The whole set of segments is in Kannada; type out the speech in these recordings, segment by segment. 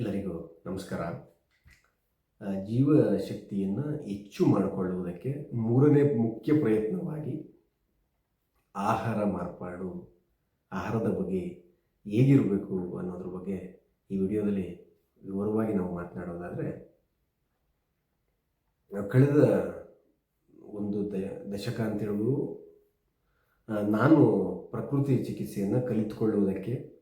ಎಲ್ಲರಿಗೂ ನಮಸ್ಕಾರ. ಜೀವಶಕ್ತಿಯನ್ನು ಜೀವ ಶಕ್ತಿಯನ್ನು ಹೆಚ್ಚು ಮಾಡಿಕೊಳ್ಳುವುದಕ್ಕೆ ಮೂರನೇ ಮುಖ್ಯ ಪ್ರಯತ್ನವಾಗಿ ಆಹಾರ ಮಾರ್ಪಾಡು, ಆಹಾರದ ಬಗ್ಗೆ ಹೇಗಿರಬೇಕು ಅನ್ನೋದ್ರ ಬಗ್ಗೆ ಈ ವಿಡಿಯೋದಲ್ಲಿ ವಿವರವಾಗಿ ನಾವು ಮಾತನಾಡೋದಾದರೆ ಕಳೆದ ಒಂದು ದ ದಶಕ ಅಂತ ಹೇಳುವುದು ನಾನು ಪ್ರಕೃತಿ ಚಿಕಿತ್ಸೆಯನ್ನು ಕಲಿತುಕೊಳ್ಳುವುದಕ್ಕೆ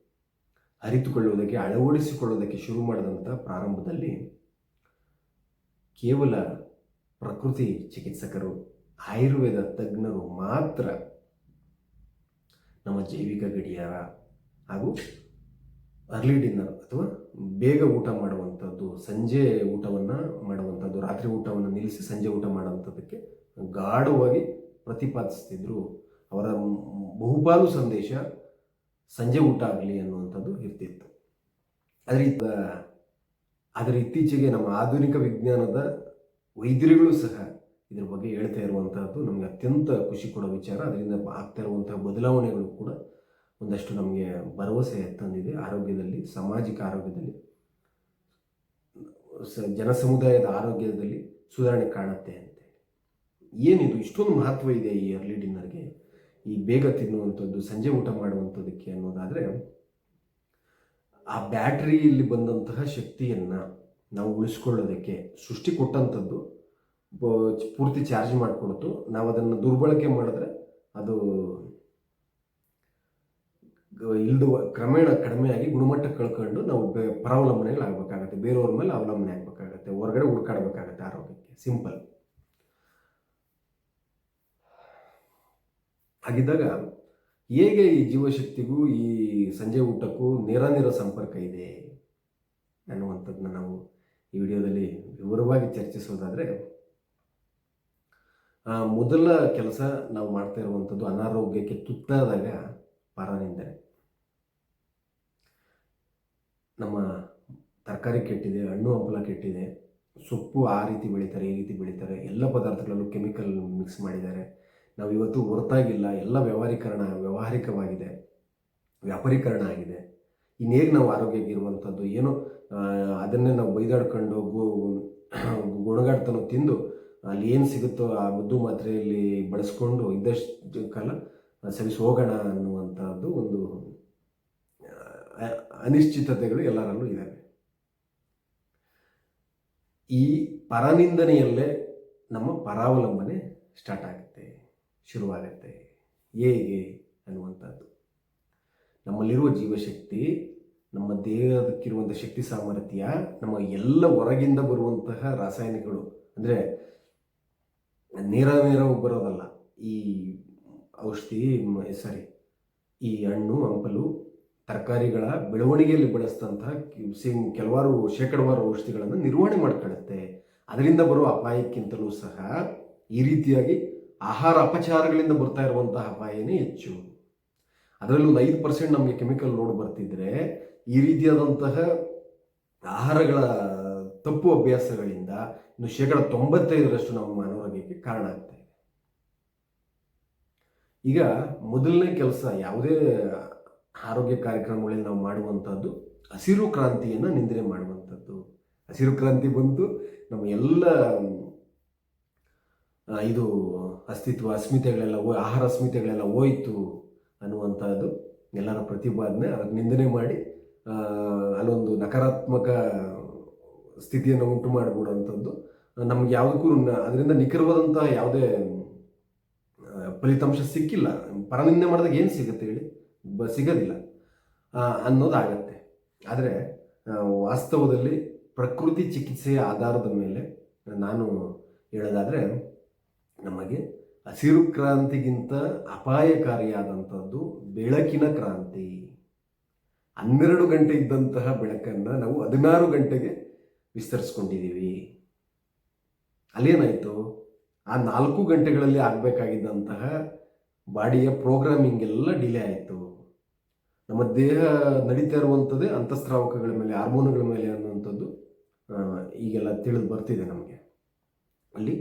ಅರಿತುಕೊಳ್ಳುವುದಕ್ಕೆ ಅಳವಡಿಸಿಕೊಳ್ಳುವುದಕ್ಕೆ ಶುರು ಮಾಡಿದಂಥ ಪ್ರಾರಂಭದಲ್ಲಿ ಕೇವಲ ಪ್ರಕೃತಿ ಚಿಕಿತ್ಸಕರು, ಆಯುರ್ವೇದ ತಜ್ಞರು ಮಾತ್ರ ನಮ್ಮ ಜೈವಿಕ ಗಡಿಯಾರ ಹಾಗೂ ಅರ್ಲಿ ಡಿನ್ನರ್ ಅಥವಾ ಬೇಗ ಊಟ ಮಾಡುವಂಥದ್ದು, ಸಂಜೆ ಊಟವನ್ನು ಮಾಡುವಂಥದ್ದು, ರಾತ್ರಿ ಊಟವನ್ನು ನಿಲ್ಲಿಸಿ ಸಂಜೆ ಊಟ ಮಾಡುವಂಥದ್ದಕ್ಕೆ ಗಾಢವಾಗಿ ಪ್ರತಿಪಾದಿಸ್ತಿದ್ರು. ಅವರ ಬಹುಪಾಲು ಸಂದೇಶ ಸಂಜೆ ಊಟ ಆಗಲಿ ಅನ್ನುವಂಥದ್ದು ಇರ್ತಿತ್ತು. ಆದರೆ ಅದರ ಇತ್ತೀಚೆಗೆ ನಮ್ಮ ಆಧುನಿಕ ವಿಜ್ಞಾನದ ವೈದ್ಯರುಗಳು ಸಹ ಇದ್ರ ಬಗ್ಗೆ ಹೇಳ್ತಾ ಇರುವಂತಹದ್ದು ನಮಗೆ ಅತ್ಯಂತ ಖುಷಿ ಕೊಡೋ ವಿಚಾರ. ಅದರಿಂದ ಆಗ್ತಾ ಇರುವಂತಹ ಬದಲಾವಣೆಗಳು ಕೂಡ ಒಂದಷ್ಟು ನಮಗೆ ಭರವಸೆ ತಂದಿದೆ. ಆರೋಗ್ಯದಲ್ಲಿ, ಸಾಮಾಜಿಕ ಆರೋಗ್ಯದಲ್ಲಿ ಜನ ಸಮುದಾಯದ ಆರೋಗ್ಯದಲ್ಲಿ ಸುಧಾರಣೆ ಕಾಣುತ್ತೆ ಅಂತ ಏನಿದು? ಇಷ್ಟೊಂದು ಮಹತ್ವ ಇದೆ ಈ ಅರ್ಲಿ ಡಿನ್ನರ್ಗೆ ಈ ಬೇಗ ತಿನ್ನುವಂಥದ್ದು, ಸಂಜೆ ಊಟ ಮಾಡುವಂಥದ್ದಕ್ಕೆ ಅನ್ನೋದಾದರೆ, ಆ ಬ್ಯಾಟ್ರಿಯಲ್ಲಿ ಬಂದಂತಹ ಶಕ್ತಿಯನ್ನು ನಾವು ಉಳಿಸ್ಕೊಳ್ಳೋದಕ್ಕೆ, ಸೃಷ್ಟಿ ಕೊಟ್ಟಂಥದ್ದು ಪೂರ್ತಿ ಚಾರ್ಜ್ ಮಾಡಿಕೊಡ್ತು ನಾವು ಅದನ್ನು ದುರ್ಬಳಕೆ ಮಾಡಿದ್ರೆ ಅದು ಇಲ್ದು ಕ್ರಮೇಣ ಕಡಿಮೆಯಾಗಿ ಗುಣಮಟ್ಟ ಕಳ್ಕೊಂಡು ನಾವು ಬೆ, ಪರಾವಲಂಬನೆಗಳಾಗಬೇಕಾಗತ್ತೆ. ಬೇರೆಯವ್ರ ಮೇಲೆ ಅವಲಂಬನೆ ಆಗಬೇಕಾಗತ್ತೆ. ಹೊರಗಡೆ ಹುಡ್ಕಾಡ್ಬೇಕಾಗತ್ತೆ ಆರೋಗ್ಯಕ್ಕೆ. ಸಿಂಪಲ್. ಹಾಗಿದ್ದಾಗ ಹೇಗೆ ಈ ಜೀವಶಕ್ತಿಗೂ ಈ ಸಂಜೆ ಊಟಕ್ಕೂ ನೇರ ಸಂಪರ್ಕ ಇದೆ ಅನ್ನುವಂಥದ್ದನ್ನ ನಾವು ಈ ವಿಡಿಯೋದಲ್ಲಿ ವಿವರವಾಗಿ ಚರ್ಚಿಸೋದಾದರೆ ಮೊದಲ ಕೆಲಸ ನಾವು ಮಾಡ್ತಾ ಇರುವಂಥದ್ದು ಅನಾರೋಗ್ಯಕ್ಕೆ ತುತ್ತಾದಾಗ ಪರನಿಂದನೆ ನಮ್ಮ ತರಕಾರಿ ಕೆಟ್ಟಿದೆ, ಹಣ್ಣು ಹಂಪಲ ಕೆಟ್ಟಿದೆ, ಸೊಪ್ಪು ಆ ರೀತಿ ಬೆಳೀತಾರೆ, ಈ ರೀತಿ ಬೆಳೀತಾರೆ, ಎಲ್ಲ ಪದಾರ್ಥಗಳಲ್ಲೂ ಕೆಮಿಕಲ್ ಮಿಕ್ಸ್ ಮಾಡಿದ್ದಾರೆ. ನಾವು ಇವತ್ತು ಹೊರತಾಗಿಲ್ಲ, ಎಲ್ಲ ವ್ಯವಹಾರೀಕರಣ ವ್ಯಾವಹಾರಿಕವಾಗಿದೆ, ವ್ಯಾಪಾರೀಕರಣ ಆಗಿದೆ. ಇನ್ನೇಗೆ ನಾವು ಆರೋಗ್ಯಕ್ಕೆ ಇರುವಂಥದ್ದು ಏನೋ ಅದನ್ನೇ ನಾವು ಬೈದಾಡ್ಕೊಂಡು ಗು ಗುಣಗಾಡ್ತನೋ ತಿಂದು ಅಲ್ಲಿ ಏನು ಸಿಗುತ್ತೋ ಆ ಮುದ್ದು ಮಾತ್ರೆಯಲ್ಲಿ ಬಳಸ್ಕೊಂಡು ಇದ್ದಷ್ಟು ಕಾಲ ಸವಿಸಿ ಹೋಗೋಣ ಅನ್ನುವಂಥದ್ದು ಒಂದು ಅನಿಶ್ಚಿತತೆಗಳು ಎಲ್ಲರಲ್ಲೂ ಇದ್ದಾವೆ ಈ ಪರನಿಂದನೆಯಲ್ಲೇ ನಮ್ಮ ಪರಾವಲಂಬನೆ ಸ್ಟಾರ್ಟ್ ಆಗುತ್ತೆ. ಶುರುವಾಗುತ್ತೆ. ಹೇಗೆ ಅನ್ನುವಂಥದ್ದು. ನಮ್ಮಲ್ಲಿರುವ ಜೀವಶಕ್ತಿ, ನಮ್ಮ ದೇಹದಕ್ಕಿರುವಂಥ ಶಕ್ತಿ ಸಾಮರ್ಥ್ಯ, ನಮ್ಮ ಎಲ್ಲ ಹೊರಗಿಂದ ಬರುವಂತಹ ರಾಸಾಯನಿಕಗಳು, ಅಂದರೆ ನೇರ ನೇರ ಬರೋದಲ್ಲ, ಈ ಔಷಧಿ ಸಾರಿ ಈ ಹಣ್ಣು, ಹಂಪಲು, ತರಕಾರಿಗಳ ಬೆಳವಣಿಗೆಯಲ್ಲಿ ಬಳಸಿದಂತಹ ಕೆಲವಾರು ಶೇಕಡವಾರು ಔಷಧಿಗಳನ್ನು ನಿರ್ವಹಣೆ ಮಾಡ್ಕೊಳ್ಳುತ್ತೆ. ಅದರಿಂದ ಬರುವ ಅಪಾಯಕ್ಕಿಂತಲೂ ಸಹ ಈ ರೀತಿಯಾಗಿ ಆಹಾರ ಅಪಚಾರಗಳಿಂದ ಬರ್ತಾ ಇರುವಂತಹ ಅಪಾಯನೇ ಹೆಚ್ಚು. ಅದರಲ್ಲಿ ಒಂದು ಐದು ಪರ್ಸೆಂಟ್ ನಮಗೆ ಕೆಮಿಕಲ್ ಲೋಡ್ ಬರ್ತಿದ್ರೆ ಈ ರೀತಿಯಾದಂತಹ ಆಹಾರಗಳ ತಪ್ಪು ಅಭ್ಯಾಸಗಳಿಂದ ಇನ್ನು ಶೇಕಡ ತೊಂಬತ್ತೈದರಷ್ಟು ನಮ್ಮ ಅನಾರೋಗ್ಯಕ್ಕೆ ಕಾರಣ ಆಗ್ತಾ ಈಗ ಮೊದಲನೇ ಕೆಲಸ ಯಾವುದೇ ಆರೋಗ್ಯ ಕಾರ್ಯಕ್ರಮಗಳಲ್ಲಿ ನಾವು ಮಾಡುವಂಥದ್ದು ಹಸಿರು ಕ್ರಾಂತಿಯನ್ನು ನಿಂದನೆ ಮಾಡುವಂಥದ್ದು. ಹಸಿರು ಕ್ರಾಂತಿ ಬಂತು ನಮ್ಮ ಎಲ್ಲ ಇದು ಅಸ್ತಿತ್ವ, ಅಸ್ಮಿತೆಗಳೆಲ್ಲ ಆಹಾರ ಅಸ್ಮಿತೆಗಳೆಲ್ಲ ಹೋಯಿತು ಅನ್ನುವಂಥದ್ದು ಎಲ್ಲರ ಪ್ರತಿಪಾದನೆ. ಅದಕ್ಕೆ ನಿಂದನೆ ಮಾಡಿ ಅಲ್ಲೊಂದು ನಕಾರಾತ್ಮಕ ಸ್ಥಿತಿಯನ್ನು ಉಂಟು ಮಾಡಿಬಿಡುವಂಥದ್ದು. ನಮ್ಗೆ ಯಾವುದಕ್ಕೂ ಅದರಿಂದ ನಿಖರವಾದಂತಹ ಯಾವುದೇ ಫಲಿತಾಂಶ ಸಿಕ್ಕಿಲ್ಲ. ಪರನಿಂದೆ ಮಾಡಿದಾಗ ಏನು ಸಿಗುತ್ತೆ ಹೇಳಿ? ಬ, ಸಿಗೋದಿಲ್ಲ ಅನ್ನೋದಾಗತ್ತೆ. ಆದರೆ ವಾಸ್ತವದಲ್ಲಿ ಪ್ರಕೃತಿ ಚಿಕಿತ್ಸೆಯ ಆಧಾರದ ಮೇಲೆ ನಾನು ಹೇಳೋದಾದರೆ, ನಮಗೆ ಹಸಿರು ಕ್ರಾಂತಿಗಿಂತ ಅಪಾಯಕಾರಿಯಾದಂಥದ್ದು ಬೆಳಕಿನ ಕ್ರಾಂತಿ. ಹನ್ನೆರಡು ಗಂಟೆ ಇದ್ದಂತಹ ಬೆಳಕನ್ನು ನಾವು ಹದಿನಾರು ಗಂಟೆಗೆ ವಿಸ್ತರಿಸ್ಕೊಂಡಿದ್ದೀವಿ. ಅಲ್ಲೇನಾಯಿತು? ಆ ನಾಲ್ಕು ಗಂಟೆಗಳಲ್ಲಿ ಆಗಬೇಕಾಗಿದ್ದಂತಹ ಬಾಡಿಯ ಪ್ರೋಗ್ರಾಮಿಂಗ್ ಎಲ್ಲ ಡಿಲೇ ಆಯಿತು. ನಮ್ಮ ದೇಹ ನಡೀತಾ ಇರುವಂಥದ್ದೇ ಅಂತಸ್ರಾವಕಗಳ ಮೇಲೆ, ಹಾರ್ಮೋನುಗಳ ಮೇಲೆ ಅನ್ನುವಂಥದ್ದು ಈಗೆಲ್ಲ ತಿಳಿದು ಬರ್ತಿದೆ ನಮಗೆ. ಅಲ್ಲಿ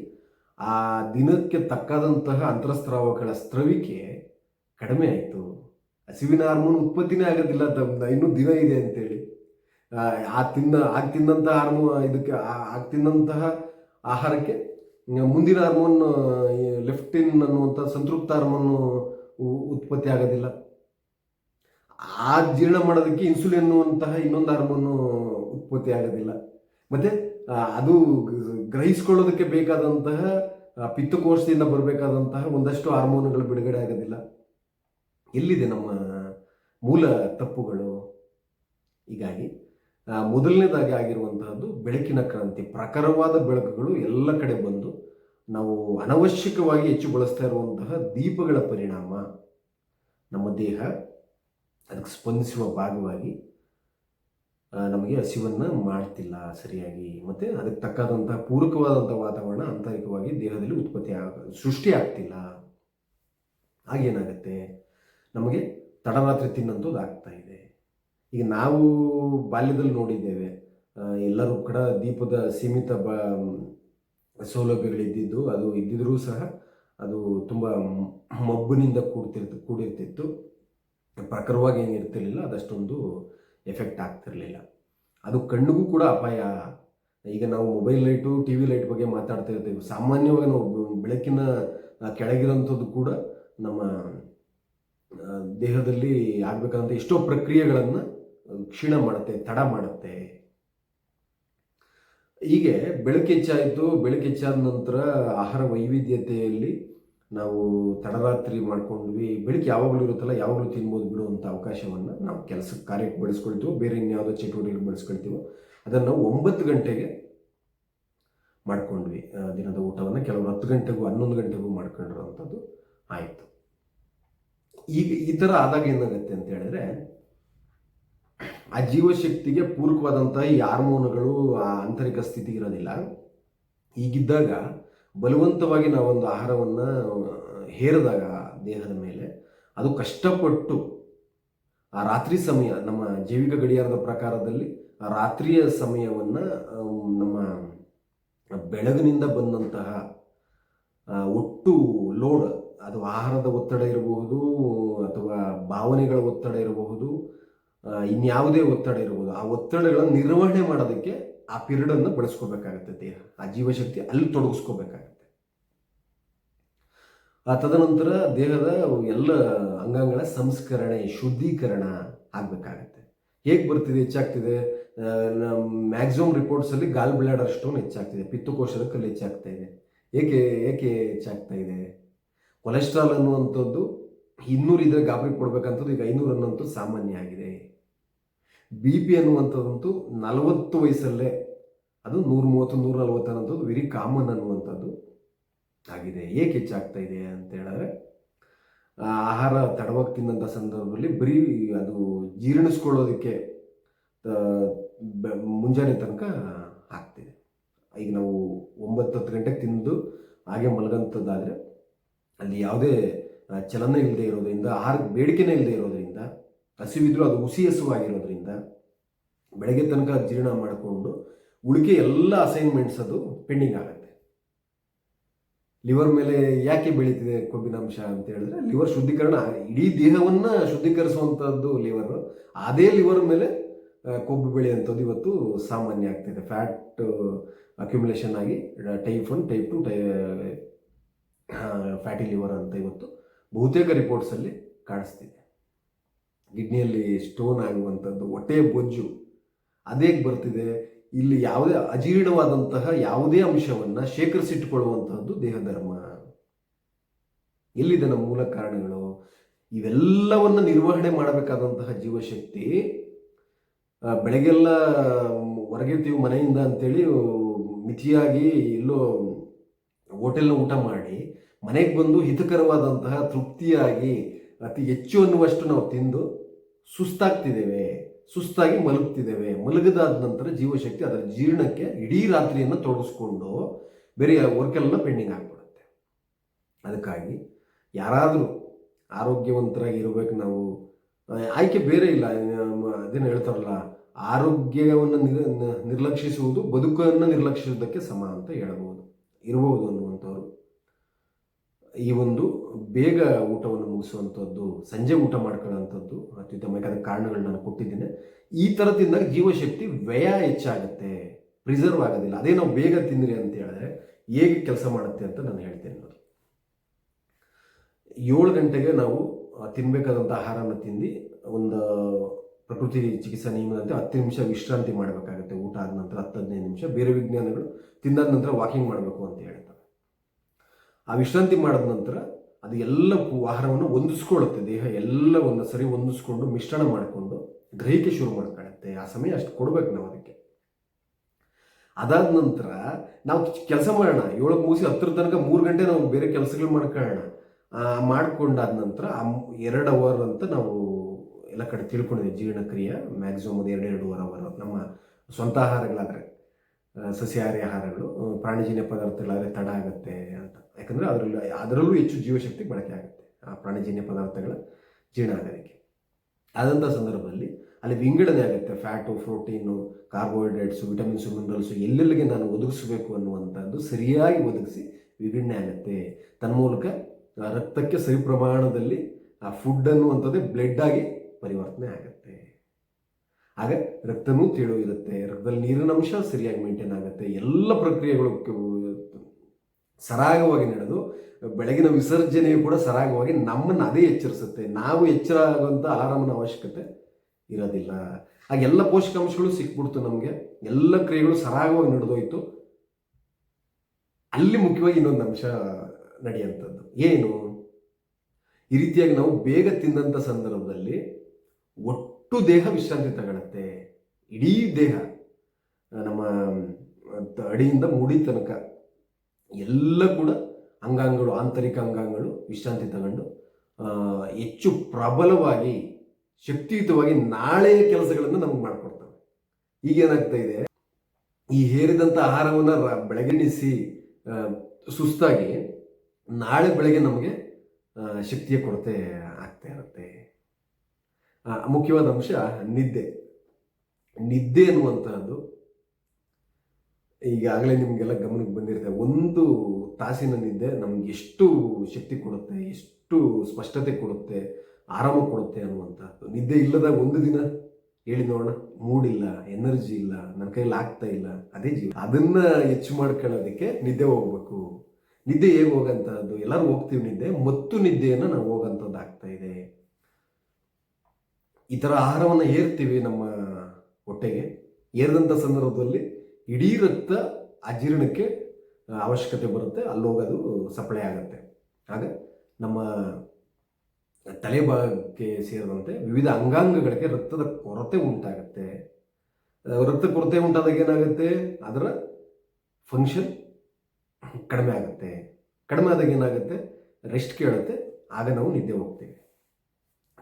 ಆ ದಿನಕ್ಕೆ ತಕ್ಕಾದಂತಹ ಅಂತರಸ್ರಾವಗಳ ಸ್ರವಿಕೆ ಕಡಿಮೆ ಆಯಿತು. ಹಸಿವಿನ ಹಾರ್ಮೋನ್ ಉತ್ಪತ್ತಿನೇ ಆಗೋದಿಲ್ಲ ಇನ್ನೂ ದಿನ ಇದೆ ಅಂತೇಳಿ. ಆ, ತಿನ್ನ ಆಗ ತಿಂದಂತಹ ಹಾರ್ಮೋ ಇದಕ್ಕೆ ಆಗ ತಿಂದಂತಹ ಆಹಾರಕ್ಕೆ ಮುಂದಿನ ಹಾರ್ಮೋನ್ ಲೆಫ್ಟಿನ್ ಅನ್ನುವಂಥ ಸಂತೃಪ್ತ ಹಾರ್ಮೋನ್ ಉತ್ಪತ್ತಿ ಆಗೋದಿಲ್ಲ. ಆ ಜೀರ್ಣ ಮಾಡೋದಕ್ಕೆ ಇನ್ಸುಲಿನ್ ಅನ್ನುವಂತಹ ಇನ್ನೊಂದು ಹಾರ್ಮೋನು ಉತ್ಪತ್ತಿ ಆಗೋದಿಲ್ಲ. ಮತ್ತೆ ಅದು ಗ್ರಹಿಸ್ಕೊಳ್ಳೋದಕ್ಕೆ ಬೇಕಾದಂತಹ ಪಿತ್ತಕೋಶದಿಂದ ಬರಬೇಕಾದಂತಹ ಒಂದಷ್ಟು ಹಾರ್ಮೋನುಗಳು ಬಿಡುಗಡೆ ಆಗೋದಿಲ್ಲ. ಎಲ್ಲಿದೆ ನಮ್ಮ ಮೂಲ ತಪ್ಪುಗಳು? ಹೀಗಾಗಿ ಮೊದಲನೇದಾಗಿ ಆಗಿರುವಂತಹದ್ದು ಬೆಳಕಿನ ಕ್ರಾಂತಿ. ಪ್ರಖರವಾದ ಬೆಳಕುಗಳು ಎಲ್ಲ ಕಡೆ ಬಂದು ನಾವು ಅನವಶ್ಯಕವಾಗಿ ಹೆಚ್ಚು ಬಳಸ್ತಾ ಇರುವಂತಹ ದೀಪಗಳ ಪರಿಣಾಮ ನಮ್ಮ ದೇಹ, ಅದಕ್ಕೆ ಸ್ಪಂದಿಸುವ ಭಾಗವಾಗಿ ನಮಗೆ ಹಸಿವನ್ನು ಮಾಡ್ತಿಲ್ಲ ಸರಿಯಾಗಿ. ಮತ್ತು ಅದಕ್ಕೆ ತಕ್ಕಾದಂಥ ಪೂರಕವಾದಂಥ ವಾತಾವರಣ ಆಂತರಿಕವಾಗಿ ದೇಹದಲ್ಲಿ ಉತ್ಪತ್ತಿ ಆಗ, ಸೃಷ್ಟಿ ಆಗ್ತಿಲ್ಲ. ಆಗೇನಾಗುತ್ತೆ ನಮಗೆ ತಡರಾತ್ರಿ ತಿನ್ನಂಥದ್ದು ಆಗ್ತಾ ಇದೆ. ಈಗ ನಾವು ಬಾಲ್ಯದಲ್ಲಿ ನೋಡಿದ್ದೇವೆ. ಎಲ್ಲರೂ ಕೂಡ ದೀಪದ ಸೀಮಿತ ಬ, ಸೌಲಭ್ಯಗಳಿದ್ದಿದ್ದು, ಅದು ಇದ್ದಿದ್ರೂ ಸಹ ಅದು ತುಂಬ ಮಬ್ಬಿನಿಂದ ಕೂಡ್ತಿರ್ತ, ಕೂಡಿರ್ತಿತ್ತು. ಪ್ರಖರವಾಗಿ ಏನು ಇರ್ತಿರ್ಲಿಲ್ಲ ಅದಷ್ಟೊಂದು ಎಫೆಕ್ಟ್ ಆಗ್ತಿರಲಿಲ್ಲ. ಅದು ಕಣ್ಣಿಗೂ ಕೂಡ ಅಪಾಯ. ಈಗ ನಾವು mobile light T V light ಬಗ್ಗೆ ಮಾತಾಡ್ತಾ ಇರ್ತೀವಿ. ಸಾಮಾನ್ಯವಾಗಿ ನಾವು ಬೆಳಕಿನ ಕೆಳಗಿರೋಂಥದ್ದು ಕೂಡ ನಮ್ಮ ದೇಹದಲ್ಲಿ ಆಗಬೇಕಾದಂಥ ಎಷ್ಟೋ ಪ್ರಕ್ರಿಯೆಗಳನ್ನು ಕ್ಷೀಣ ಮಾಡುತ್ತೆ, ತಡ ಮಾಡುತ್ತೆ. ಹೀಗೆ ಬೆಳಕು ಹೆಚ್ಚಾಯಿತು. ಬೆಳಕು ಹೆಚ್ಚಾದ ನಂತರ ಆಹಾರ ವೈವಿಧ್ಯತೆಯಲ್ಲಿ ನಾವು ತಡರಾತ್ರಿ ಮಾಡ್ಕೊಂಡ್ವಿ. ಬೆಳಿಗ್ಗೆ ಯಾವಾಗಲೂ ಇರುತ್ತಲ್ಲ, ಯಾವಾಗಲೂ ತಿನ್ಬೋದು ಬಿಡುವಂಥ ಅವಕಾಶವನ್ನು ನಾವು ಕೆಲಸಕ್ಕೆ ಕಾರ್ಯಕ್ಕೆ ಬಳಸ್ಕೊಳ್ತೀವೋ, ಬೇರೆ ಇನ್ಯಾವುದೋ ಚಟುವಟಿಕೆ ಬಳಸ್ಕೊಳ್ತೀವೋ, ಅದನ್ನು ನಾವು ಒಂಬತ್ತು ಗಂಟೆಗೆ ಮಾಡ್ಕೊಂಡ್ವಿ. ದಿನದ ಊಟವನ್ನು ಕೆಲವರು ಹತ್ತು ಗಂಟೆಗೂ, ಹನ್ನೊಂದು ಗಂಟೆಗೂ ಮಾಡ್ಕೊಂಡಿರೋವಂಥದ್ದು ಆಯಿತು. ಈಗ ಈ ಥರ ಆದಾಗ ಏನಾಗುತ್ತೆ ಅಂತ ಹೇಳಿದ್ರೆ, ಆ ಜೀವಶಕ್ತಿಗೆ ಪೂರಕವಾದಂತಹ ಈ ಹಾರ್ಮೋನುಗಳು ಆ ಆಂತರಿಕ ಸ್ಥಿತಿ ಇರೋದಿಲ್ಲ. ಹೀಗಿದ್ದಾಗ ಬಲವಂತವಾಗಿ ನಾವೊಂದು ಆಹಾರವನ್ನು ಹೇರಿದಾಗ ದೇಹದ ಮೇಲೆ ಅದು ಕಷ್ಟಪಟ್ಟು ಆ ರಾತ್ರಿ ಸಮಯ, ನಮ್ಮ ಜೈವಿಕ ಗಡಿಯಾರದ ಪ್ರಕಾರದಲ್ಲಿ ಆ ರಾತ್ರಿಯ ಸಮಯವನ್ನು ನಮ್ಮ ಬೆಳಗಿನಿಂದ ಬಂದಂತಹ ಒಟ್ಟು ಲೋಡ್, ಅದು ಆಹಾರದ ಒತ್ತಡ ಇರಬಹುದು ಅಥವಾ ಭಾವನೆಗಳ ಒತ್ತಡ ಇರಬಹುದು ಇನ್ಯಾವುದೇ ಒತ್ತಡ ಇರಬಹುದು, ಆ ಒತ್ತಡಗಳನ್ನು ನಿರ್ವಹಣೆ ಮಾಡೋದಕ್ಕೆ ಆ ಪಿರಿಯಡನ್ನು ಬಳಸ್ಕೋಬೇಕಾಗತ್ತೆ ದೇಹ. ಆ ಜೀವಶಕ್ತಿ ಅಲ್ಲಿ ತೊಡಗಿಸ್ಕೋಬೇಕಾಗತ್ತೆ. ಆ ತದನಂತರ ದೇಹದ ಎಲ್ಲ ಅಂಗಾಂಗಗಳ ಸಂಸ್ಕರಣೆ, ಶುದ್ಧೀಕರಣ ಆಗಬೇಕಾಗತ್ತೆ. ಹೇಗೆ ಬರ್ತಿದೆ, ಹೆಚ್ಚಾಗ್ತಿದೆ? ಮ್ಯಾಕ್ಸಿಮಮ್ ರಿಪೋರ್ಟ್ಸಲ್ಲಿ ಗಾಲ್ ಬ್ಲಾಡರ್ ಸ್ಟೋನ್ ಹೆಚ್ಚಾಗ್ತಿದೆ ಪಿತ್ತಕೋಶದ ಕಲ್ಲು ಹೆಚ್ಚಾಗ್ತಾ ಇದೆ. ಏಕೆ ಏಕೆ ಹೆಚ್ಚಾಗ್ತಾ ಇದೆ? ಕೊಲೆಸ್ಟ್ರಾಲ್ ಅನ್ನುವಂಥದ್ದು ಇನ್ನೂರು ಇದ್ರೆ ಗಾಬರಿ ಕೊಡ್ಬೇಕಂತದ್ದು ಈಗ ಐನೂರು ಅನ್ನೋಂಥದ್ದು ಸಾಮಾನ್ಯ ಆಗಿದೆ. ಬಿ ಪಿ ಅನ್ನುವಂಥದ್ದಂತೂ ನಲವತ್ತು ವಯಸ್ಸಲ್ಲೇ ಅದು ನೂರ ಮೂವತ್ತು ನೂರ ನಲವತ್ತು ಅನ್ನೋದು ವೆರಿ ಕಾಮನ್ ಅನ್ನುವಂಥದ್ದು ಆಗಿದೆ. ಏಕೆ ಹೆಚ್ಚಾಗ್ತಾ ಇದೆ ಅಂತ ಹೇಳಿದ್ರೆ ಆಹಾರ ತಡವಾಗಿ ತಿನ್ನಂಥ ಸಂದರ್ಭದಲ್ಲಿ ಬರೀ ಅದು ಜೀರ್ಣಿಸ್ಕೊಳ್ಳೋದಕ್ಕೆ ಮುಂಜಾನೆ ತನಕ ಆಗ್ತಿದೆ. ಈಗ ನಾವು ಒಂಬತ್ತು ಹತ್ತು ಗಂಟೆಗೆ ತಿಂದು ಹಾಗೆ ಮಲಗಂಥದ್ದಾದರೆ ಅಲ್ಲಿ ಯಾವುದೇ ಚಲನ ಇಲ್ಲದೆ ಇರೋದರಿಂದ, ಆಹಾರಕ್ಕೆ ಬೇಡಿಕೆನೇ ಇಲ್ಲದೆ ಇರೋದರಿಂದ, ಹಸಿವಿದ್ರೂ ಅದು ಹುಸಿ ಹಸುವಾಗಿರೋದ್ರಿಂದ ಬೆಳಗ್ಗೆ ತನಕ ಜೀರ್ಣ ಮಾಡಿಕೊಂಡು ಉಳಿಕೆ ಎಲ್ಲ ಅಸೈನ್ಮೆಂಟ್ಸ್ ಅದು ಪೆಂಡಿಂಗ್ ಆಗುತ್ತೆ. ಲಿವರ್ ಮೇಲೆ ಯಾಕೆ ಬೆಳೀತಿದೆ ಕೊಬ್ಬಿನಾಂಶ ಅಂತ ಹೇಳಿದ್ರೆ ಲಿವರ್ ಶುದ್ಧೀಕರಣ, ಇಡೀ ದೇಹವನ್ನು ಶುದ್ಧೀಕರಿಸುವಂಥದ್ದು ಲಿವರ್ ಅದೇ ಲಿವರ್ ಮೇಲೆ ಕೊಬ್ಬು ಬೆಳೆಯುವಂಥದ್ದು ಇವತ್ತು ಸಾಮಾನ್ಯ ಆಗ್ತಿದೆ. ಫ್ಯಾಟ್ ಅಕ್ಯುಮುಲೇಷನ್ ಆಗಿ ಟೈಪ್ ಒನ್ ಟೈಪ್ ಟು ಟೈ ಫ್ಯಾಟಿ ಲಿವರ್ ಅಂತ ಇವತ್ತು ಬಹುತೇಕ ರಿಪೋರ್ಟ್ಸಲ್ಲಿ ಕಾಣಿಸ್ತಿದೆ. ಕಿಡ್ನಿಯಲ್ಲಿ ಸ್ಟೋನ್ ಆಗುವಂಥದ್ದು, ಹೊಟ್ಟೆ ಬೊಜ್ಜು ಅದೇಗೆ ಬರ್ತಿದೆ. ಇಲ್ಲಿ ಯಾವುದೇ ಅಜೀರ್ಣವಾದಂತಹ ಯಾವುದೇ ಅಂಶವನ್ನು ಶೇಖರಿಸಿಟ್ಟುಕೊಳ್ಳುವಂತಹದ್ದು ದೇಹಧರ್ಮ ಎಲ್ಲಿದೆ ನಮ್ಮ ಮೂಲ ಕಾರಣಗಳು? ಇವೆಲ್ಲವನ್ನು ನಿರ್ವಹಣೆ ಮಾಡಬೇಕಾದಂತಹ ಜೀವಶಕ್ತಿ ಬೆಳಗ್ಗೆಲ್ಲ ಹೊರಗಿರ್ತೀವಿ ಮನೆಯಿಂದ ಅಂತೇಳಿ ಮಿತಿಯಾಗಿ ಎಲ್ಲೋ ಹೋಟೆಲ್ನ ಊಟ ಮಾಡಿ, ಮನೆಗೆ ಬಂದು ಹಿತಕರವಾದಂತಹ ತೃಪ್ತಿಯಾಗಿ ಅತಿ ಹೆಚ್ಚು ಅನ್ನುವಷ್ಟು ನಾವು ತಿಂದು ಸುಸ್ತಾಗ್ತಿದ್ದೇವೆ, ಸುಸ್ತಾಗಿ ಮಲಗ್ತಿದ್ದೇವೆ. ಮಲಗದಾದ ನಂತರ ಜೀವಶಕ್ತಿ ಅದರ ಜೀರ್ಣಕ್ಕೆ ಇಡೀ ರಾತ್ರಿಯನ್ನು ತೊಡಗಿಸ್ಕೊಂಡು ಬೇರೆ ವರ್ಕೆಲ್ಲ ಪೆಂಡಿಂಗ್ ಆಗಿಬಿಡುತ್ತೆ. ಅದಕ್ಕಾಗಿ ಯಾರಾದರೂ ಆರೋಗ್ಯವಂತರಾಗಿ ಇರಬೇಕು ನಾವು ಆಯ್ಕೆ ಬೇರೆ ಇಲ್ಲ. ಅದೇನು ಹೇಳ್ತಾರಲ್ಲ, ಆರೋಗ್ಯವನ್ನು ನಿರ್ ನಿರ್ಲಕ್ಷಿಸುವುದು, ಬದುಕನ್ನು ನಿರ್ಲಕ್ಷಿಸುವುದಕ್ಕೆ ಸಮ ಅಂತ ಹೇಳಬಹುದು ಇರಬಹುದು ಅನ್ನುವಂಥವ್ರು. ಈ ಒಂದು ಬೇಗ ಊಟವನ್ನು ಮುಗಿಸುವಂಥದ್ದು ಸಂಜೆ ಊಟ ಮಾಡ್ಕೊಳ್ಳೋಂಥದ್ದು ಅತ್ಯುತ್ತಮ ಬೇಕಾದ ಕಾರಣಗಳನ್ನ ನಾನು ಕೊಟ್ಟಿದ್ದೇನೆ. ಈ ಥರ ತಿಂದಾಗ ಜೀವಶಕ್ತಿ ವ್ಯಯ ಹೆಚ್ಚಾಗುತ್ತೆ, ಪ್ರಿಸರ್ವ್ ಆಗೋದಿಲ್ಲ. ಅದೇ ನಾವು ಬೇಗ ತಿಂದ್ರಿ ಅಂತ ಹೇಳಿದ್ರೆ ಹೇಗೆ ಕೆಲಸ ಮಾಡುತ್ತೆ ಅಂತ ನಾನು ಹೇಳ್ತೇನೆ ನೋಡಿ. ಏಳು ಗಂಟೆಗೆ ನಾವು ತಿನ್ನಬೇಕಾದಂಥ ಆಹಾರನ ತಿಂದು ಒಂದು ಪ್ರಕೃತಿ ಚಿಕಿತ್ಸಾ ನಿಯಮದಂತೆ ಹತ್ತು ನಿಮಿಷ ವಿಶ್ರಾಂತಿ ಮಾಡಬೇಕಾಗುತ್ತೆ. ಊಟ ಆದ ನಂತರ ಹತ್ತು ಹದಿನೈದು ನಿಮಿಷ. ಬೇರೆ ವಿಜ್ಞಾನಗಳು ತಿಂದಾದ ನಂತರ ವಾಕಿಂಗ್ ಮಾಡಬೇಕು ಅಂತ ಹೇಳ್ತಾರೆ ಆ ವಿಶ್ರಾಂತಿ ಮಾಡಿದ ನಂತರ ಅದು ಎಲ್ಲ ಆಹಾರವನ್ನು ಹೊಂದಿಸ್ಕೊಳ್ಳುತ್ತೆ. ದೇಹ ಎಲ್ಲವನ್ನು ಸರಿ ಹೊಂದಿಸ್ಕೊಂಡು ಮಿಶ್ರಣ ಮಾಡಿಕೊಂಡು ಗ್ರಹಿಕೆ ಶುರು ಮಾಡ್ಕೊಳ್ಳುತ್ತೆ. ಆ ಸಮಯ ಅಷ್ಟು ಕೊಡ್ಬೇಕು ನಾವು ಅದಕ್ಕೆ. ಅದಾದ ನಂತರ ನಾವು ಕೆಲಸ ಮಾಡೋಣ. ಏಳಕ್ಕೆ ಮುಗಿಸಿ ಹತ್ತರ ತನಕ ಮೂರು ಗಂಟೆ ನಾವು ಬೇರೆ ಕೆಲಸಗಳು ಮಾಡ್ಕೊಳ್ಳೋಣ. ಮಾಡಿಕೊಂಡಾದ ನಂತರ ಆ ಎರಡು ಅವರ್ ಅಂತ ನಾವು ಎಲ್ಲ ಕಡೆ ತಿಳ್ಕೊಂಡಿದ್ದೀವಿ. ಜೀರ್ಣಕ್ರಿಯೆ ಮ್ಯಾಕ್ಸಿಮಮ್ ಅದು ಎರಡು, ಎರಡೂವರೆ ಅವರ್ ನಮ್ಮ ಸ್ವಂತ ಆಹಾರಗಳಾದರೆ ಸಸ್ಯಾಹಾರಿ ಆಹಾರಗಳು ಪ್ರಾಣಿಜನ್ಯ ಪದಾರ್ಥಗಳಾದರೆ ತಡ ಆಗುತ್ತೆ ಅಂತ. ಯಾಕಂದರೆ ಅದರಲ್ಲಿ, ಅದರಲ್ಲೂ ಹೆಚ್ಚು ಜೀವಶಕ್ತಿ ಬಳಕೆ ಆಗುತ್ತೆ ಆ ಪ್ರಾಣಿಜನ್ಯ ಪದಾರ್ಥಗಳ ಜೀರ್ಣ ಆಗೋದಕ್ಕೆ ಆದಂಥ ಸಂದರ್ಭದಲ್ಲಿ ಅಲ್ಲಿ ವಿಂಗಡಣೆ ಆಗುತ್ತೆ. Fat protein carbohydrates vitamins minerals ಎಲ್ಲೆಲ್ಲಿಗೆ ನಾನು ಒದಗಿಸಬೇಕು ಅನ್ನುವಂಥದ್ದು ಸರಿಯಾಗಿ ಒದಗಿಸಿ ವಿಂಗಡಣೆ ಆಗುತ್ತೆ. ತನ್ಮೂಲಕ ರಕ್ತಕ್ಕೆ ಸರಿ ಪ್ರಮಾಣದಲ್ಲಿ ಆ ಫುಡ್ ಅನ್ನುವಂಥದ್ದೇ ಬ್ಲಡ್ ಆಗಿ ಪರಿವರ್ತನೆ ಆಗುತ್ತೆ. ಆಗ ರಕ್ತನೂ ತಿಳು ಇರುತ್ತೆ ರಕ್ತದಲ್ಲಿ ನೀರಿನ ಅಂಶ ಸರಿಯಾಗಿ ಮೇಂಟೈನ್ ಆಗುತ್ತೆ. ಎಲ್ಲ ಪ್ರಕ್ರಿಯೆಗಳು ಸರಾಗವಾಗಿ ನಡೆದು, ಬೆಳಗಿನ ವಿಸರ್ಜನೆಯು ಕೂಡ ಸರಾಗವಾಗಿ ನಮ್ಮನ್ನು ಅದೇ ಎಚ್ಚರಿಸುತ್ತೆ. ನಾವು ಎಚ್ಚರ ಆಗುವಂಥ ಆರಾಮನ ಅವಶ್ಯಕತೆ ಇರೋದಿಲ್ಲ. ಆಗ ಎಲ್ಲ ಪೋಷಕಾಂಶಗಳು ಸಿಕ್ಬಿಡ್ತು ನಮಗೆ. ಎಲ್ಲ ಕ್ರಿಯೆಗಳು ಸರಾಗವಾಗಿ ನಡೆದೋಯ್ತು. ಅಲ್ಲಿ ಮುಖ್ಯವಾಗಿ ಇನ್ನೊಂದು ಅಂಶ ನಡೆಯುವಂಥದ್ದು ಏನು? ಈ ರೀತಿಯಾಗಿ ನಾವು ಬೇಗ ತಿಂದಂಥ ಸಂದರ್ಭದಲ್ಲಿ ಒಟ್ಟು ದೇಹ ವಿಶ್ರಾಂತಿ ತಗೊಳುತ್ತೆ. ಇಡೀ ದೇಹ, ನಮ್ಮ ಅಡಿಯಿಂದ ಮುಡಿ ತನಕ. ಎಲ್ಲ ಕೂಡ ಅಂಗಾಂಗಗಳು, ಆಂತರಿಕ ಅಂಗಾಂಗಗಳು ವಿಶ್ರಾಂತಿ ತಗೊಂಡು ಹೆಚ್ಚು ಪ್ರಬಲವಾಗಿ, ಶಕ್ತಿಯುತವಾಗಿ ನಾಳೆಯ ಕೆಲಸಗಳನ್ನು ನಮಗೆ ಮಾಡಿಕೊಡ್ತವೆ. ಈಗೇನಾಗ್ತಾ ಇದೆ? ಈ ಹೇರಿದಂಥ ಆಹಾರವನ್ನು ಬೆಳಗಿಣಿಸಿ ಸುಸ್ತಾಗಿ ನಾಳೆ ಬೆಳಗ್ಗೆ ನಮಗೆ ಶಕ್ತಿಯ ಕೊರತೆ ಆಗ್ತಾ ಇರುತ್ತೆ. ಮುಖ್ಯವಾದ ಅಂಶ ನಿದ್ದೆ. ನಿದ್ದೆ ಅನ್ನುವಂತಹದ್ದು ಈಗಾಗಲೇ ನಿಮಗೆಲ್ಲ ಗಮನಕ್ಕೆ ಬಂದಿರುತ್ತೆ. ಒಂದು ತಾಸಿನ ನಿದ್ದೆ ನಮ್ಗೆ ಎಷ್ಟು ಶಕ್ತಿ ಕೊಡುತ್ತೆ, ಎಷ್ಟು ಸ್ಪಷ್ಟತೆ ಕೊಡುತ್ತೆ, ಆರಾಮ ಕೊಡುತ್ತೆ ಅನ್ನುವಂಥದ್ದು ನಿದ್ದೆ ಇಲ್ಲದ ಒಂದು ದಿನ ಹೇಳಿ ನೋಡೋಣ. ಮೂಡಿಲ್ಲ, ಎನರ್ಜಿ ಇಲ್ಲ, ನನ್ನ ಕೈಯಲ್ಲಿ ಆಗ್ತಾ ಇಲ್ಲ, ಅದೇ ಜೀವ ಅದನ್ನ ಹೆಚ್ಚು ಮಾಡ್ಕೊಳ್ಳೋದಕ್ಕೆ ನಿದ್ದೆ ಹೋಗ್ಬೇಕು. ನಿದ್ದೆ ಹೇಗೆ ಹೋಗಂತಹದ್ದು? ಎಲ್ಲರೂ ಹೋಗ್ತೀವಿ ನಿದ್ದೆ, ಮತ್ತು ನಿದ್ದೆಯನ್ನು ನಾವು ಹೋಗಂಥದ್ದು ಆಗ್ತಾ ಇದೆ. ಈ ಥರ ಆಹಾರವನ್ನು ಏರ್ತೀವಿ ನಮ್ಮ ಹೊಟ್ಟೆಗೆ. ಏರಿದಂಥ ಸಂದರ್ಭದಲ್ಲಿ ಇಡೀ ರಕ್ತ ಅಜೀರ್ಣಕ್ಕೆ ಅವಶ್ಯಕತೆ ಬರುತ್ತೆ. ಅಲ್ಲಿ ಹೋಗೋದು ಸಪ್ಲೈ ಆಗುತ್ತೆ. ಆಗ ನಮ್ಮ ತಲೆಭಾಗಕ್ಕೆ ಸೇರಿದಂತೆ ವಿವಿಧ ಅಂಗಾಂಗಗಳಿಗೆ ರಕ್ತದ ಕೊರತೆ ಉಂಟಾಗುತ್ತೆ. ರಕ್ತ ಕೊರತೆ ಉಂಟಾದಾಗ ಏನಾಗುತ್ತೆ? ಅದರ ಫಂಕ್ಷನ್ ಕಡಿಮೆ ಆಗುತ್ತೆ. ಕಡಿಮೆ ಆದಾಗ ಏನಾಗುತ್ತೆ? ರೆಸ್ಟ್ ಕೇಳುತ್ತೆ. ಆಗ ನಾವು ನಿದ್ದೆ ಹೋಗ್ತೇವೆ.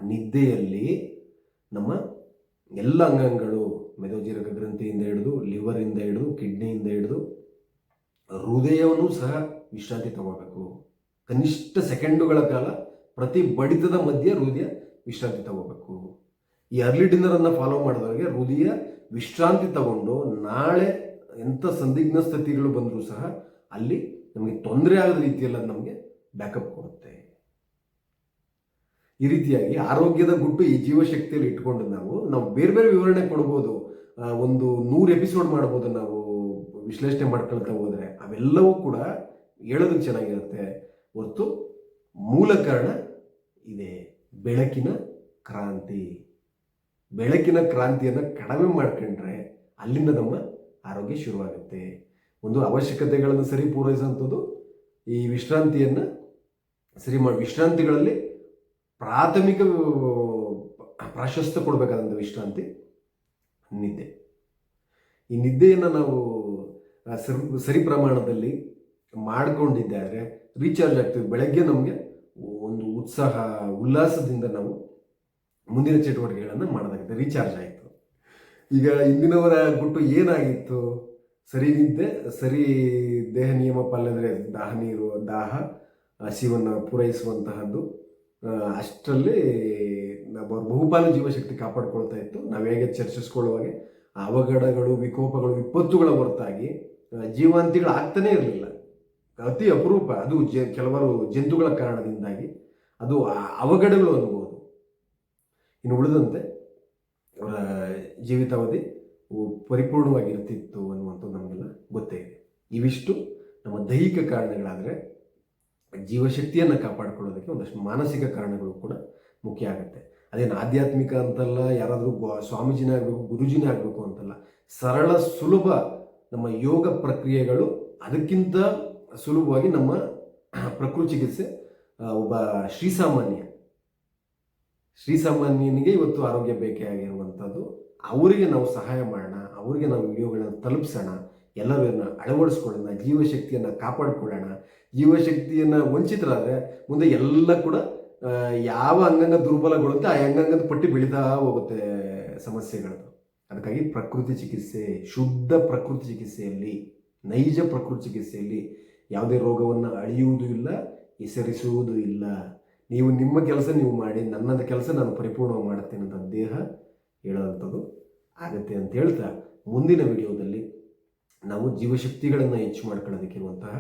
ನಿದ್ದೆಯಲ್ಲಿ ನಮ್ಮ ಎಲ್ಲ ಅಂಗಾಂಗಗಳು ಮೆದೋಜೀರಕ ಗ್ರಂಥಿಯಿಂದ ಹಿಡಿದು ಲಿವರಿಂದ ಹಿಡಿದು ಕಿಡ್ನಿಯಿಂದ ಹಿಡಿದು, ಹೃದಯವನ್ನು ಸಹ ವಿಶ್ರಾಂತಿ ತಗೋಬೇಕು. ಕನಿಷ್ಠ ಸೆಕೆಂಡುಗಳ ಕಾಲ ಪ್ರತಿ ಬಡಿತದ ಮಧ್ಯೆ ಹೃದಯ ವಿಶ್ರಾಂತಿ ತಗೋಬೇಕು. ಈ ಅರ್ಲಿ ಡಿನ್ನರನ್ನು ಫಾಲೋ ಮಾಡಿದವರಿಗೆ ಹೃದಯ ವಿಶ್ರಾಂತಿ ತಗೊಂಡು ನಾಳೆ ಎಂಥ ಸಂದಿಗ್ಧ ಸ್ಥಿತಿಗಳು ಬಂದರೂ ಸಹ ಅಲ್ಲಿ ನಮಗೆ ತೊಂದರೆ ಆಗದ ರೀತಿಯಲ್ಲಿ ನಮಗೆ ಬ್ಯಾಕಪ್ ಕೊಡುತ್ತೆ. ಈ ರೀತಿಯಾಗಿ ಆರೋಗ್ಯದ ಗುಟ್ಟು ಈ ಜೀವಶಕ್ತಿಯಲ್ಲಿ ಇಟ್ಕೊಂಡು ನಾವು ನಾವು ಬೇರೆ ಬೇರೆ ವಿವರಣೆ ಕೊಡ್ಬೋದು. ಒಂದು ನೂರು ಎಪಿಸೋಡ್ ಮಾಡ್ಬೋದು ನಾವು ವಿಶ್ಲೇಷಣೆ ಮಾಡ್ಕೊಳ್ತಾ ಹೋದರೆ ಅವೆಲ್ಲವೂ ಕೂಡ ಹೇಳೋದಕ್ಕೆ ಚೆನ್ನಾಗಿರುತ್ತೆ. ಹೊರತು ಮೂಲ ಕಾರಣ ಇದೆ, ಬೆಳಕಿನ ಕ್ರಾಂತಿ. ಬೆಳಕಿನ ಕ್ರಾಂತಿಯನ್ನು ಕಡಿಮೆ ಮಾಡ್ಕೊಂಡ್ರೆ ಅಲ್ಲಿಂದ ನಮ್ಮ ಆರೋಗ್ಯ ಶುರುವಾಗುತ್ತೆ. ಒಂದು ಅವಶ್ಯಕತೆಗಳನ್ನು ಸರಿ ಪೂರೈಸುವಂಥದ್ದು ಈ ವಿಶ್ರಾಂತಿಯನ್ನು ಸರಿ ಮಾಡಿ ವಿಶ್ರಾಂತಿಗಳಲ್ಲಿ ಪ್ರಾಥಮಿಕ ಪ್ರಾಶಸ್ತ್ಯ ಕೊಡಬೇಕಾದಂಥ ವಿಶ್ರಾಂತಿ ನಿದ್ದೆ. ಈ ನಿದ್ದೆಯನ್ನು ನಾವು ಸರಿ ಪ್ರಮಾಣದಲ್ಲಿ ಮಾಡಿಕೊಂಡಿದ್ದಾರೆ ರೀಚಾರ್ಜ್ ಆಗ್ತೀವಿ ಬೆಳಗ್ಗೆ ನಮಗೆ ಒಂದು ಉತ್ಸಾಹ, ಉಲ್ಲಾಸದಿಂದ ನಾವು ಮುಂದಿನ ಚಟುವಟಿಕೆಗಳನ್ನು ಮಾಡೋದಾಗುತ್ತೆ ರೀಚಾರ್ಜ್ ಆಯಿತು. ಈಗ ಇಂದಿನವರ ಗುಟ್ಟು ಏನಾಗಿತ್ತು? ಸರಿ ನಿದ್ದೆ, ಸರಿ ದೇಹ ನಿಯಮ ಪಾಲನೆ ದಾಹ ನೀರು, ದಾಹ ಹಸಿವನ್ನು ಪೂರೈಸುವಂತಹದ್ದು ಅಷ್ಟರಲ್ಲಿ ಬಹುಪಾಲು ಜೀವಶಕ್ತಿ ಕಾಪಾಡಿಕೊಳ್ತಾ ಇತ್ತು. ನಾವು ಹೇಗೆ ಚರ್ಚಿಸ್ಕೊಳ್ಳುವಾಗೆ ಅವಘಡಗಳು, ವಿಕೋಪಗಳು, ವಿಪತ್ತುಗಳ ಹೊರತಾಗಿ ಜೀವಂತಿಗಳು ಆಗ್ತಾನೇ ಇರಲಿಲ್ಲ. ಅತಿ ಅಪರೂಪ. ಅದು ಜ, ಕೆಲವರು ಜಂತುಗಳ ಕಾರಣದಿಂದಾಗಿ ಅದು ಅವಘಡಗಳು ಅನ್ಬೋದು. ಇನ್ನು ಉಳಿದಂತೆ, ಅವರ ಜೀವಿತಾವಧಿ ಪರಿಪೂರ್ಣವಾಗಿರ್ತಿತ್ತು ಅನ್ನುವಂಥದ್ದು ನಮಗೆಲ್ಲ ಗೊತ್ತೇ ಇದೆ. ಇವಿಷ್ಟು ನಮ್ಮ ದೈಹಿಕ ಕಾರಣಗಳಾದರೆ ಜೀವಶಕ್ತಿಯನ್ನು ಕಾಪಾಡಿಕೊಳ್ಳೋದಕ್ಕೆ ಒಂದಷ್ಟು ಮಾನಸಿಕ ಕಾರಣಗಳು ಕೂಡ ಮುಖ್ಯ ಆಗುತ್ತೆ. ಅದೇನು ಆಧ್ಯಾತ್ಮಿಕ ಅಂತಲ್ಲ, ಯಾರಾದರೂ ಸ್ವಾಮೀಜಿನೇ ಆಗಬೇಕು, ಗುರುಜಿನೇ ಆಗಬೇಕು ಅಂತಲ್ಲ, ಸರಳ, ಸುಲಭ ನಮ್ಮ ಯೋಗ ಪ್ರಕ್ರಿಯೆಗಳು ಅದಕ್ಕಿಂತ ಸುಲಭವಾಗಿ ನಮ್ಮ ಪ್ರಕೃತಿ ಚಿಕಿತ್ಸೆ ಒಬ್ಬ ಶ್ರೀಸಾಮಾನ್ಯ ಶ್ರೀಸಾಮಾನ್ಯನಿಗೆ ಇವತ್ತು ಆರೋಗ್ಯ ಬೇಕೇ ಆಗಿರುವಂಥದ್ದು ಅವರಿಗೆ ನಾವು ಸಹಾಯ ಮಾಡೋಣ, ಅವರಿಗೆ ನಾವು ವಿಡಿಯೋಗಳನ್ನು ತಲುಪಿಸೋಣ ಎಲ್ಲರೂ ಇದನ್ನು ಅಳವಡಿಸ್ಕೊಳ್ಳೋಣ, ಜೀವಶಕ್ತಿಯನ್ನು ಕಾಪಾಡಿಕೊಳ್ಳೋಣ. ಜೀವಶಕ್ತಿಯನ್ನು ವಂಚಿತರಾದರೆ ಮುಂದೆ ಎಲ್ಲ ಕೂಡ ಯಾವ ಅಂಗಾಂಗ ದುರ್ಬಲಗೊಳ್ಳುತ್ತೆ ಆ ಅಂಗಾಂಗದ ಪಟ್ಟಿ ಬೆಳೀತಾ ಹೋಗುತ್ತೆ ಸಮಸ್ಯೆಗಳು ಅದಕ್ಕಾಗಿ ಪ್ರಕೃತಿ ಚಿಕಿತ್ಸೆ, ಶುದ್ಧ ಪ್ರಕೃತಿ ಚಿಕಿತ್ಸೆಯಲ್ಲಿ, ನೈಜ ಪ್ರಕೃತಿ ಚಿಕಿತ್ಸೆಯಲ್ಲಿ ಯಾವುದೇ ರೋಗವನ್ನು ಅಳಿಯುವುದೂ ಇಲ್ಲ, ಹೆಸರಿಸುವುದೂ ಇಲ್ಲ. ನೀವು ನಿಮ್ಮ ಕೆಲಸ ನೀವು ಮಾಡಿ ನನ್ನದ ಕೆಲಸ ನಾನು ಪರಿಪೂರ್ಣವಾಗಿ ಮಾಡುತ್ತೇನೆ ಅಂತ ದೇಹ ಹೇಳುವಂಥದ್ದು ಆಗತ್ತೆ ಅಂತ ಹೇಳ್ತಾ ಮುಂದಿನ ವಿಡಿಯೋದಲ್ಲಿ ನಾವು ಜೀವಶಕ್ತಿಗಳನ್ನು ಹೆಚ್ಚು ಮಾಡ್ಕೊಳ್ಳೋದಕ್ಕಿರುವಂತಹ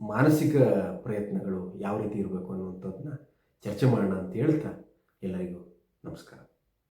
ಮಾನಸಿಕ ಪ್ರಯತ್ನಗಳು ಯಾವ ರೀತಿ ಇರಬೇಕು ಅನ್ನುವಂಥದ್ದನ್ನ ಚರ್ಚೆ ಮಾಡೋಣ ಅಂತ ಹೇಳ್ತಾ ಎಲ್ಲರಿಗೂ ನಮಸ್ಕಾರ.